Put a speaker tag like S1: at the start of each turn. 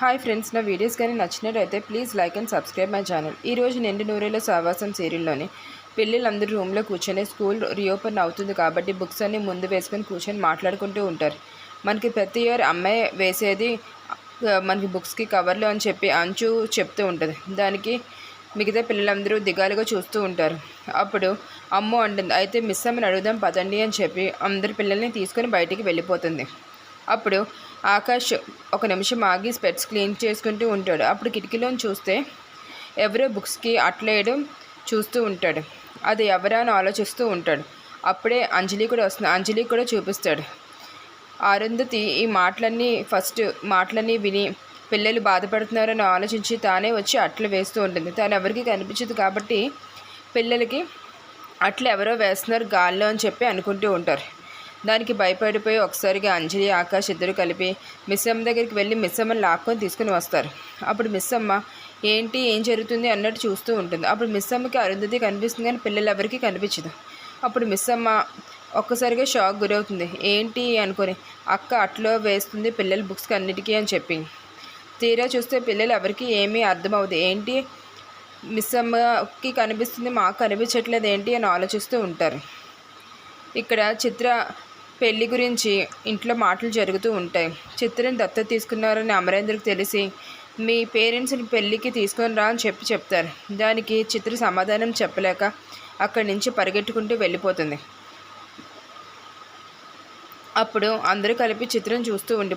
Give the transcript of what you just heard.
S1: Hi friends నా videos కానీ నచ్చినట్టయితే please like and subscribe my channel. ఈరోజు నిండు నూరేళ్ళ సావాసం సీరియల్లోని పిల్లలందరూ రూమ్లో కూర్చొని స్కూల్ రీఓపెన్ అవుతుంది కాబట్టి బుక్స్ అన్నీ ముందు వేసుకొని కూర్చొని మాట్లాడుకుంటూ ఉంటారు. మనకి ప్రతి ఇయర్ అమ్మాయి వేసేది మనకి బుక్స్కి కవర్లు అని చెప్పి అంచు చెప్తూ ఉంటుంది. దానికి మిగతా పిల్లలందరూ దిగాలుగా చూస్తూ ఉంటారు. అప్పుడు అమ్మో అంటుంది అయితే మిస్ అమ్మని అడుగుదాం పదండి అని చెప్పి అందరి పిల్లల్ని తీసుకొని బయటికి వెళ్ళిపోతుంది. అప్పుడు ఆకాష్ ఒక నిమిషం ఆగి స్పెట్స్ క్లీన్ చేసుకుంటూ ఉంటాడు. అప్పుడు కిటికీలోని చూస్తే ఎవరో బుక్స్కి అట్లేయడం చూస్తూ ఉంటాడు. అది ఎవరా అని ఆలోచిస్తూ ఉంటాడు. అప్పుడే అంజలి కూడా వస్తుంది. అంజలి కూడా చూపిస్తాడు. అరుంధతి ఈ మాటలన్నీ ఫస్ట్ మాటలన్నీ విని పిల్లలు బాధపడుతున్నారని ఆలోచించి తానే వచ్చి అట్లు వేస్తూ ఉంటుంది. తాను ఎవరికి కనిపించదు కాబట్టి పిల్లలకి అట్లు ఎవరో వేస్తున్నారు గాల్లో అని చెప్పి అనుకుంటూ ఉంటారు. దానికి భయపడిపోయి ఒకసారిగా అంజలి ఆకాష్ ఇద్దరు కలిపి మిస్సమ్మ దగ్గరికి వెళ్ళి మిస్సమ్మని లాక్కొని తీసుకుని వస్తారు. అప్పుడు మిస్సమ్మ ఏంటి ఏం జరుగుతుంది? అన్నట్టు చూస్తూ ఉంటుంది. అప్పుడు మిస్ అమ్మకి అరుంధతి కనిపిస్తుంది కానీ పిల్లలు ఎవరికీ కనిపించదు. అప్పుడు మిస్సమ్మ ఒక్కసారిగా షాక్ గురవుతుంది. ఏంటి? అనుకొని అక్క అట్లో వేస్తుంది పిల్లల బుక్స్కి అన్నిటికీ అని చెప్పి. తీరా చూస్తే పిల్లలు ఎవరికి ఏమీ అర్థమవుదు ఏంటి? మిస్ అమ్మకి కనిపిస్తుంది మాకు కనిపించట్లేదు ఏంటి? అని ఆలోచిస్తూ ఉంటారు. ఇక్కడ చిత్ర పెళ్ళి గురించి ఇంట్లో మాటలు జరుగుతూ ఉంటాయి. చిత్రని దత్తత తీసుకున్నారని అమరేంద్రకు తెలిసి మీ పేరెంట్స్ని పెళ్ళికి తీసుకొని రా అని చెప్పి చెప్తారు. దానికి చిత్ర సమాధానం చెప్పలేక అక్కడి నుంచి పరిగెట్టుకుంటూ వెళ్ళిపోతుంది. అప్పుడు అందరూ కలిపి చిత్రం చూస్తూ ఉండిపో